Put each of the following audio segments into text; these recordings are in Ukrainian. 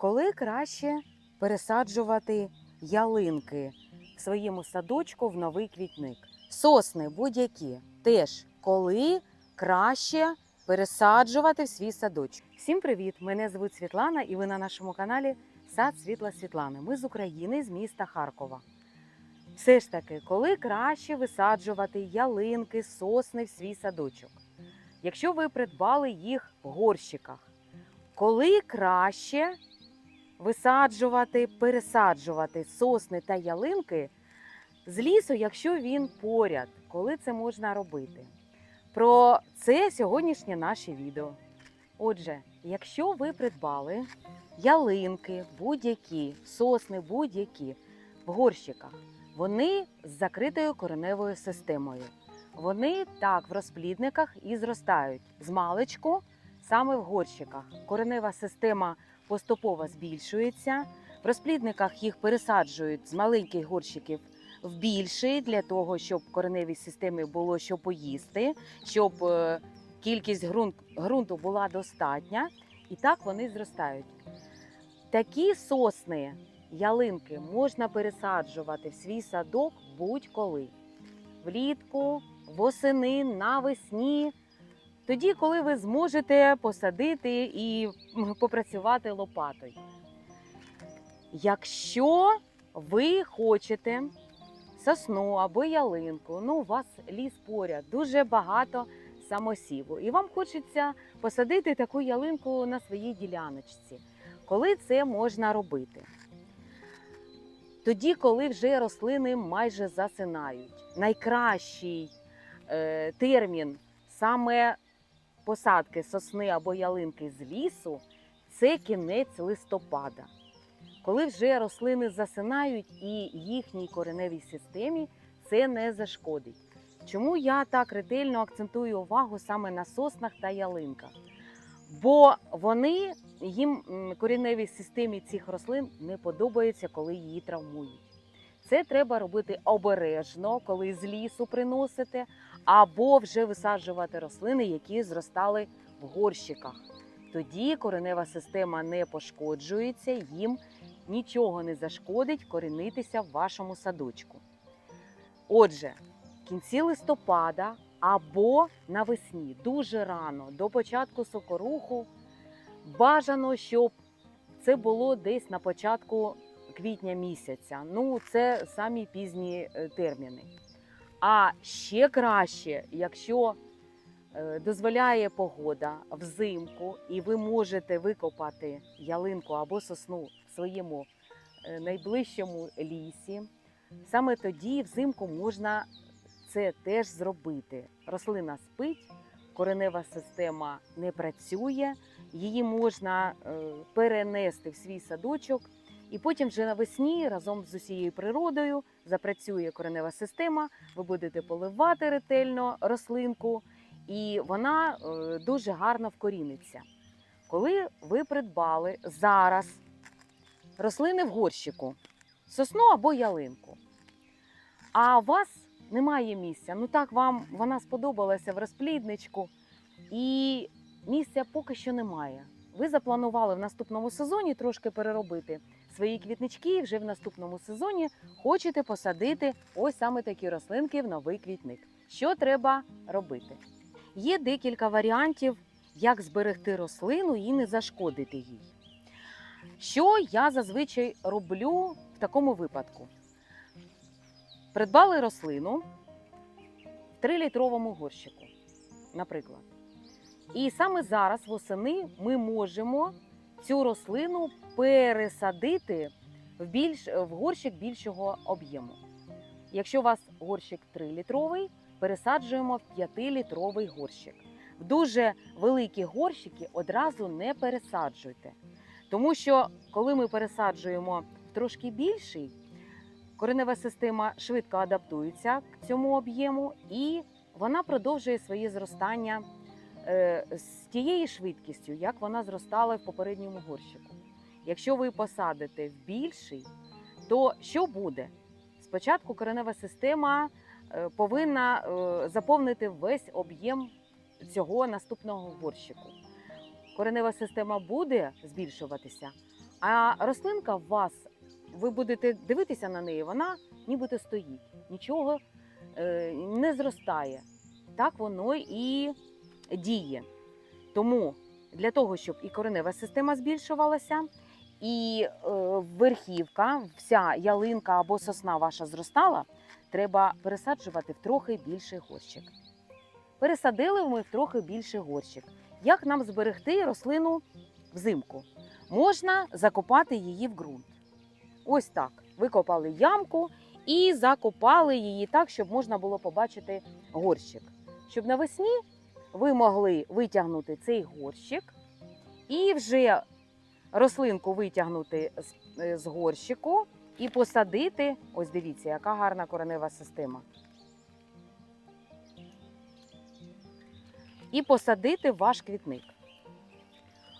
Коли краще пересаджувати ялинки в своєму садочку в новий квітник? Сосни будь-які теж коли краще пересаджувати в свій садочок. Всім привіт! Мене звуть Світлана, і ви на нашому каналі Сад Світла Світлани. Ми з України, з міста Харкова. Все ж таки, коли краще висаджувати ялинки, сосни в свій садочок? Якщо ви придбали їх в горщиках, коли краще висаджувати, пересаджувати сосни та ялинки з лісу, якщо він поряд, коли це можна робити? Про це сьогоднішнє наше відео. Отже, якщо ви придбали ялинки, будь-які, сосни, будь-які в горщиках, вони з закритою кореневою системою. Вони так в розплідниках і зростають з маличку саме в горщиках. Коренева система поступово збільшується. В розплідниках їх пересаджують з маленьких горщиків в більший для того, щоб кореневій системі було що поїсти, щоб е, кількість ґрунт, ґрунту була достатня, і так вони зростають. Такі сосни, ялинки можна пересаджувати в свій садок будь-коли. Влітку, восени, навесні. Тоді, коли ви зможете посадити і попрацювати лопатою. Якщо ви хочете сосну або ялинку, ну у вас ліс поряд, дуже багато самосіву, і вам хочеться посадити таку ялинку на своїй діляночці. Коли це можна робити? Тоді, коли вже рослини майже засинають. Найкращий е, термін саме посадки сосни або ялинки з лісу це кінець листопада. Коли вже рослини засинають і їхній кореневій системі це не зашкодить. Чому я так ретельно акцентую увагу саме на соснах та ялинках? Бо вони їм кореневій системі цих рослин не подобається, коли її травмують. Це треба робити обережно, коли з лісу приносите, або вже висаджувати рослини, які зростали в горщиках. Тоді коренева система не пошкоджується, їм нічого не зашкодить корінитися в вашому садочку. Отже, в кінці листопада або навесні, дуже рано, до початку сокоруху, бажано, щоб це було десь на початку квітня місяця. Ну, це самі пізні е, терміни. А ще краще, якщо е, дозволяє погода взимку, і ви можете викопати ялинку або сосну в своєму е, найближчому лісі. Саме тоді взимку можна це теж зробити. Рослина спить, коренева система не працює, її можна е, перенести в свій садочок, і потім вже навесні разом з усією природою запрацює коренева система. Ви будете поливати ретельно рослинку, і вона е, дуже гарно вкоріниться. Коли ви придбали зараз рослини в горщику, сосну або ялинку, а у вас немає місця, ну так вам вона сподобалася в розплідничку, і місця поки що немає. Ви запланували в наступному сезоні трошки переробити свої квітнички, і вже в наступному сезоні хочете посадити ось саме такі рослинки в новий квітник. Що треба робити? Є декілька варіантів, як зберегти рослину і не зашкодити їй. Що я зазвичай роблю в такому випадку? Придбали рослину в 3-літровому горщику, наприклад. І саме зараз восени ми можемо цю рослину пересадити в, більш, в горщик більшого об'єму. Якщо у вас горщик 3-літровий, пересаджуємо в 5-літровий горщик. В дуже великі горщики одразу не пересаджуйте. Тому що коли ми пересаджуємо в трошки більший, коренева система швидко адаптується к цьому об'єму і вона продовжує своє зростання з тією швидкістю, як вона зростала в попередньому горщику. Якщо ви посадите в більший, то що буде? Спочатку коренева система е, повинна е, заповнити весь об'єм цього наступного горщику. коренева система буде збільшуватися, а рослинка в вас, ви будете дивитися на неї, вона нібито стоїть, нічого е, не зростає. Так воно і діє. Тому для того, щоб і коренева система збільшувалася, і е, верхівка, вся ялинка або сосна ваша зростала, треба пересаджувати в трохи більший горщик. Пересадили ми в трохи більший горщик. Як нам зберегти рослину взимку? Можна закопати її в ґрунт. Ось так. Викопали ямку і закопали її так, щоб можна було побачити горщик. Щоб навесні ви могли витягнути цей горщик і вже рослинку витягнути з, е, з горщику і посадити. Ось дивіться, яка гарна коренева система. І посадити ваш квітник.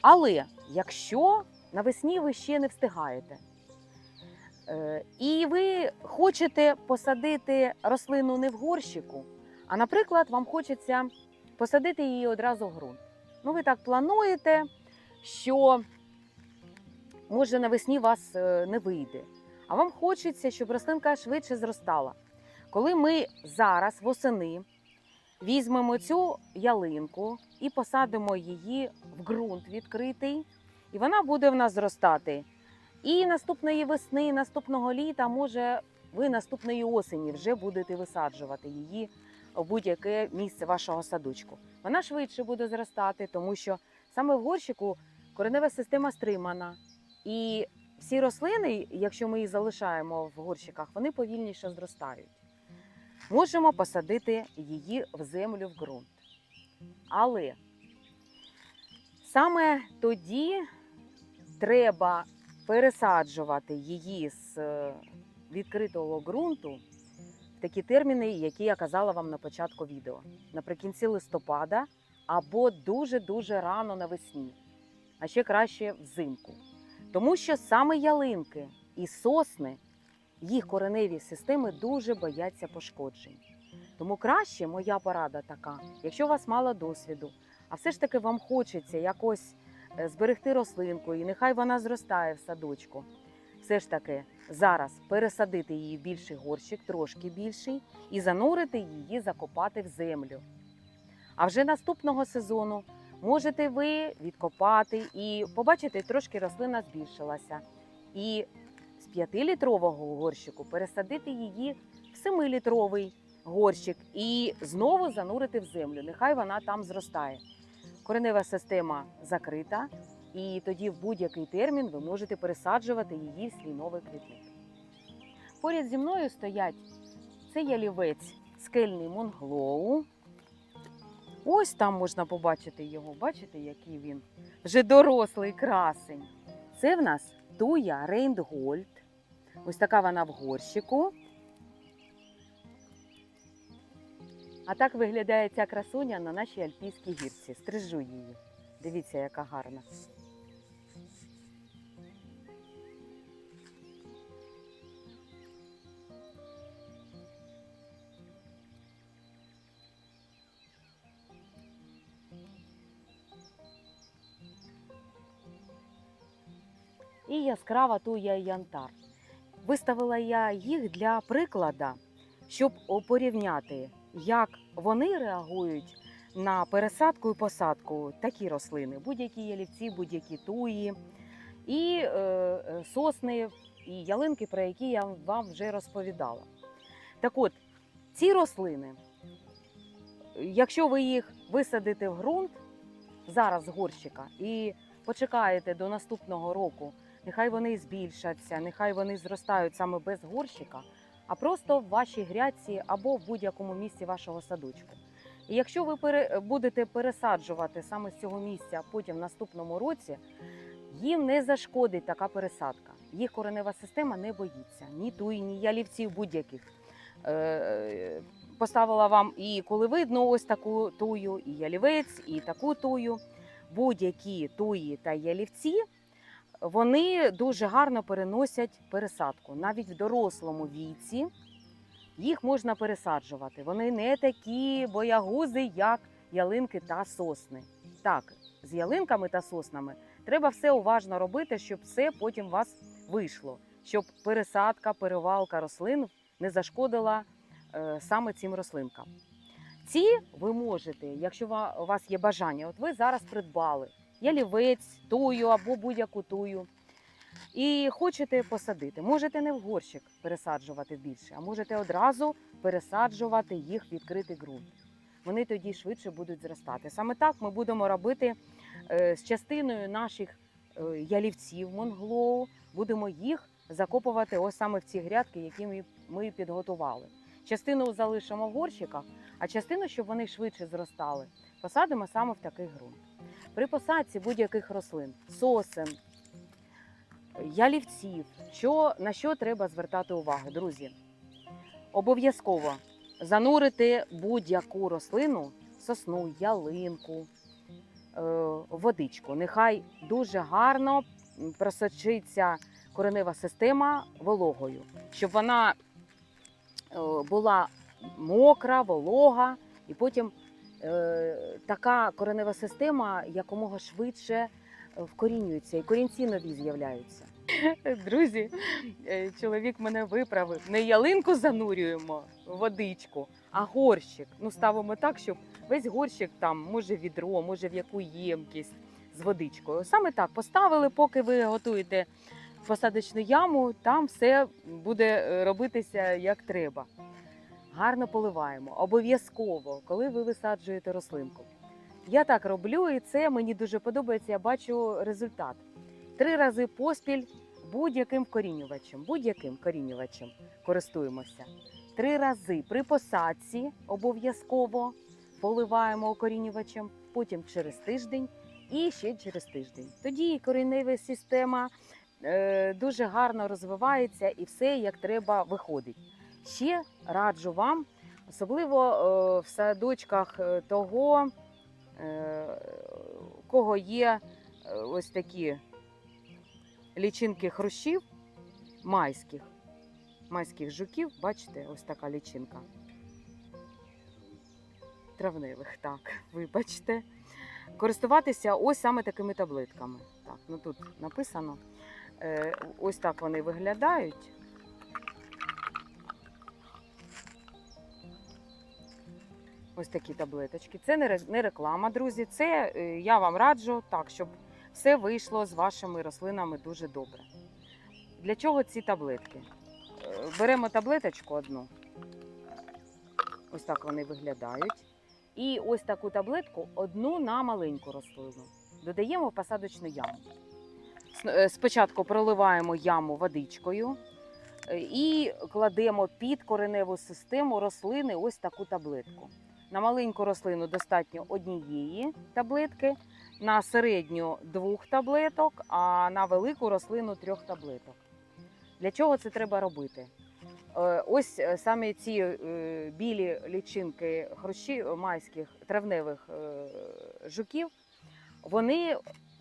Але якщо навесні ви ще не встигаєте, е, і ви хочете посадити рослину не в горщику, а, наприклад, вам хочеться посадити її одразу в ґрунт. Ну, ви так плануєте, що може навесні вас е, не вийде, а вам хочеться, щоб рослинка швидше зростала. Коли ми зараз восени візьмемо цю ялинку і посадимо її в ґрунт відкритий, і вона буде в нас зростати. І наступної весни, наступного літа, може, ви наступної осені вже будете висаджувати її в будь-яке місце вашого садочку. Вона швидше буде зростати, тому що саме в горщику коренева система стримана. І всі рослини, якщо ми їх залишаємо в горщиках, вони повільніше зростають. Можемо посадити її в землю в ґрунт. Але саме тоді треба пересаджувати її з відкритого ґрунту такі терміни, які я казала вам на початку відео, наприкінці листопада або дуже-дуже рано навесні, а ще краще взимку. Тому що саме ялинки і сосни, їх кореневі системи дуже бояться пошкоджень. Тому краще моя порада така, якщо у вас мало досвіду, а все ж таки вам хочеться якось е, зберегти рослинку, і нехай вона зростає в садочку. Все ж таки зараз пересадити її в більший горщик, трошки більший, і занурити її, закопати в землю. А вже наступного сезону можете ви відкопати і побачите, трошки рослина збільшилася. І з 5-літрового горщику пересадити її в 7-літровий горщик і знову занурити в землю. Нехай вона там зростає. Коренева система закрита, і тоді в будь-який термін ви можете пересаджувати її в свій новий квітник. Поряд зі мною стоять це ялівець скельний монглоу. Ось там можна побачити його. Бачите, який він вже дорослий красень. Це в нас туя Рейндгольд. Ось така вона в горщику. А так виглядає ця красуня на нашій альпійській гірці. Стрижу її. Дивіться, яка гарна. І яскрава туя янтар. Виставила я їх для приклада, щоб порівняти, як вони реагують на пересадку і посадку такі рослини, будь-які ялівці, будь-які туї, і е, е, сосни, і ялинки, про які я вам вже розповідала. Так от, ці рослини, якщо ви їх висадите в ґрунт зараз з горщика і почекаєте до наступного року, нехай вони збільшаться, нехай вони зростають саме без горщика, а просто в вашій грядці або в будь-якому місці вашого садочку. І якщо ви будете пересаджувати саме з цього місця, потім в наступному році, їм не зашкодить така пересадка. Їх коренева система не боїться ні туї, ні ялівців будь-яких. Е, Поставила вам і коли видно ось таку тую, і ялівець, і таку тую. Будь-які туї та ялівці вони дуже гарно переносять пересадку. Навіть в дорослому віці їх можна пересаджувати. Вони не такі боягузи, як ялинки та сосни. Так, з ялинками та соснами, треба все уважно робити, щоб все потім у вас вийшло, щоб пересадка, перевалка рослин не зашкодила е, саме цим рослинкам. Ці ви можете, якщо у вас є бажання, от ви зараз придбали ялівець, тую або будь-яку тую. І хочете посадити, можете не в горщик пересаджувати більше, а можете одразу пересаджувати їх в відкритий ґрунт. Вони тоді швидше будуть зростати. Саме так ми будемо робити е, з частиною наших е, ялівців Монглоу, будемо їх закопувати ось саме в ці грядки, які ми, ми підготували. Частину залишимо в горщиках, а частину, щоб вони швидше зростали, посадимо саме в такий ґрунт. При посадці будь-яких рослин, сосен, ялівців, що, на що треба звертати увагу, друзі? Обов'язково занурити будь-яку рослину, сосну, ялинку, е, водичку. Нехай дуже гарно просочиться коренева система вологою, щоб вона е, була мокра, волога, і потім е, така коренева система якомога швидше е, вкорінюється, і корінці нові з'являються. Друзі, е, чоловік мене виправив. Не ялинку занурюємо водичку, а горщик. Ну, ставимо так, щоб весь горщик там, може відро, може в яку ємкість з водичкою. Саме так поставили, поки ви готуєте посадочну яму, там все буде е, робитися як треба. Гарно поливаємо. Обов'язково, коли ви висаджуєте рослинку. Я так роблю, і це мені дуже подобається. Я бачу результат. Три рази поспіль будь-яким вкорінювачем, будь-яким корінювачем користуємося. Три рази при посадці обов'язково поливаємо окорінювачем, потім через тиждень і ще через тиждень. Тоді коренева система е, дуже гарно розвивається і все як треба виходить. Ще раджу вам, особливо е, в садочках е, того, е, кого є ось такі лічинки хрущів майських, майських жуків, бачите, ось така лічинка. Травневих, так, вибачте. Користуватися ось саме такими таблетками. Так, ну тут написано. Ось так вони виглядають. Ось такі таблеточки. Це не реклама, друзі. Це е, я вам раджу так, щоб все вийшло з вашими рослинами дуже добре. Для чого ці таблетки? Е, Беремо таблеточку одну. Ось так вони виглядають. І ось таку таблетку одну на маленьку рослину. Додаємо в посадочну яму. Е, Спочатку проливаємо яму водичкою і кладемо під кореневу систему рослини ось таку таблетку. На маленьку рослину достатньо однієї таблетки, на середню двох таблеток, а на велику рослину трьох таблеток. Для чого це треба робити? Е, Ось е, саме ці е, білі лічинки хрущі майських травневих жуків, вони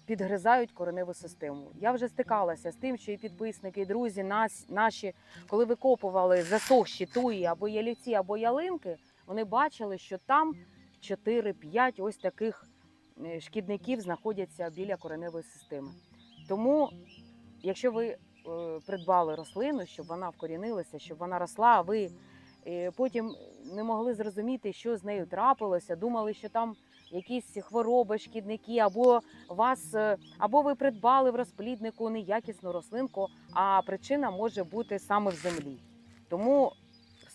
підгризають кореневу систему. Я вже стикалася з тим, що і підписники, і друзі, наші, коли викопували засохші туї або ялівці, або ялинки, вони бачили, що там 4-5 ось таких е, шкідників знаходяться біля кореневої системи. Тому, якщо ви е, придбали рослину, щоб вона вкорінилася, щоб вона росла, а ви е, потім не могли зрозуміти, що з нею трапилося, думали, що там якісь хвороби, шкідники, або вас, або ви придбали в розпліднику неякісну рослинку, а причина може бути саме в землі. Тому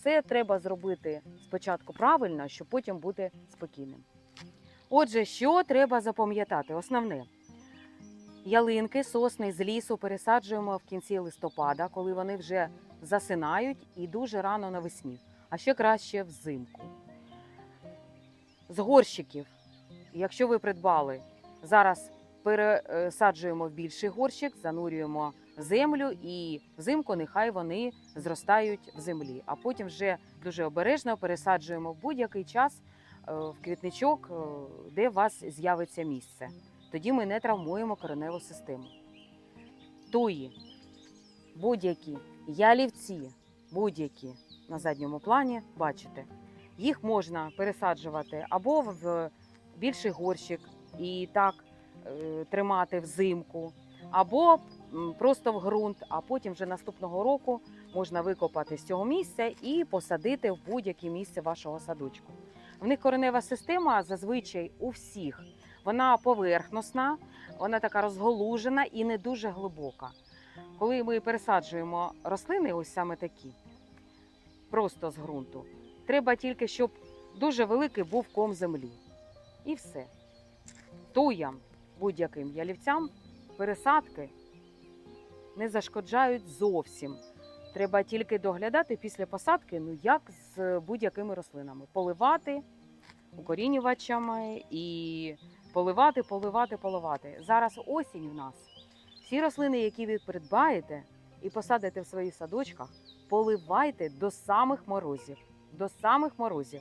все треба зробити спочатку правильно, щоб потім бути спокійним. Отже, що треба запам'ятати? Основне. Ялинки, сосни з лісу пересаджуємо в кінці листопада, коли вони вже засинають і дуже рано навесні, а ще краще взимку. З горщиків, якщо ви придбали, зараз пересаджуємо в більший горщик, занурюємо землю і взимку нехай вони зростають в землі. А потім вже дуже обережно пересаджуємо в будь-який час е, в квітничок, е, де у вас з'явиться місце. Тоді ми не травмуємо кореневу систему. Туї, будь-які, ялівці, будь-які на задньому плані, бачите, їх можна пересаджувати або в більший горщик і так е, тримати взимку, або просто в ґрунт, а потім вже наступного року можна викопати з цього місця і посадити в будь-яке місце вашого садочку. В них коренева система зазвичай у всіх. Вона поверхностна, вона така розголужена і не дуже глибока. Коли ми пересаджуємо рослини, ось саме такі, просто з ґрунту, треба тільки, щоб дуже великий був ком землі. І все. Туям будь-яким ялівцям пересадки не зашкоджають зовсім. Треба тільки доглядати після посадки, ну як з будь-якими рослинами. Поливати укорінювачами і поливати, поливати, поливати. Зараз осінь в нас. Всі рослини, які ви придбаєте і посадите в своїх садочках, поливайте до самих морозів. До самих морозів.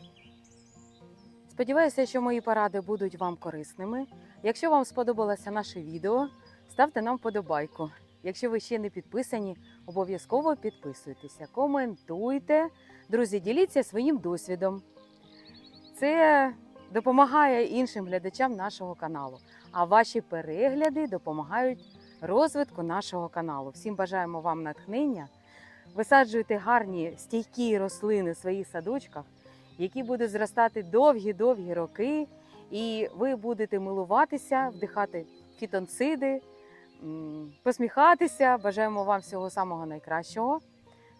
Сподіваюся, що мої поради будуть вам корисними. Якщо вам сподобалося наше відео, ставте нам вподобайку. Якщо ви ще не підписані, обов'язково підписуйтеся, коментуйте. Друзі, діліться своїм досвідом. Це допомагає іншим глядачам нашого каналу. А ваші перегляди допомагають розвитку нашого каналу. Всім бажаємо вам натхнення. Висаджуйте гарні стійкі рослини в своїх садочках, які будуть зростати довгі-довгі роки, і ви будете милуватися, вдихати фітонциди, посміхатися. Бажаємо вам всього самого найкращого.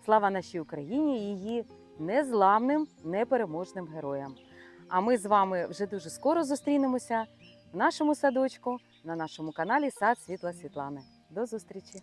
Слава нашій Україні і її незламним, непереможним героям. А ми з вами вже дуже скоро зустрінемося в нашому садочку на нашому каналі Сад Світла Світлани. До зустрічі!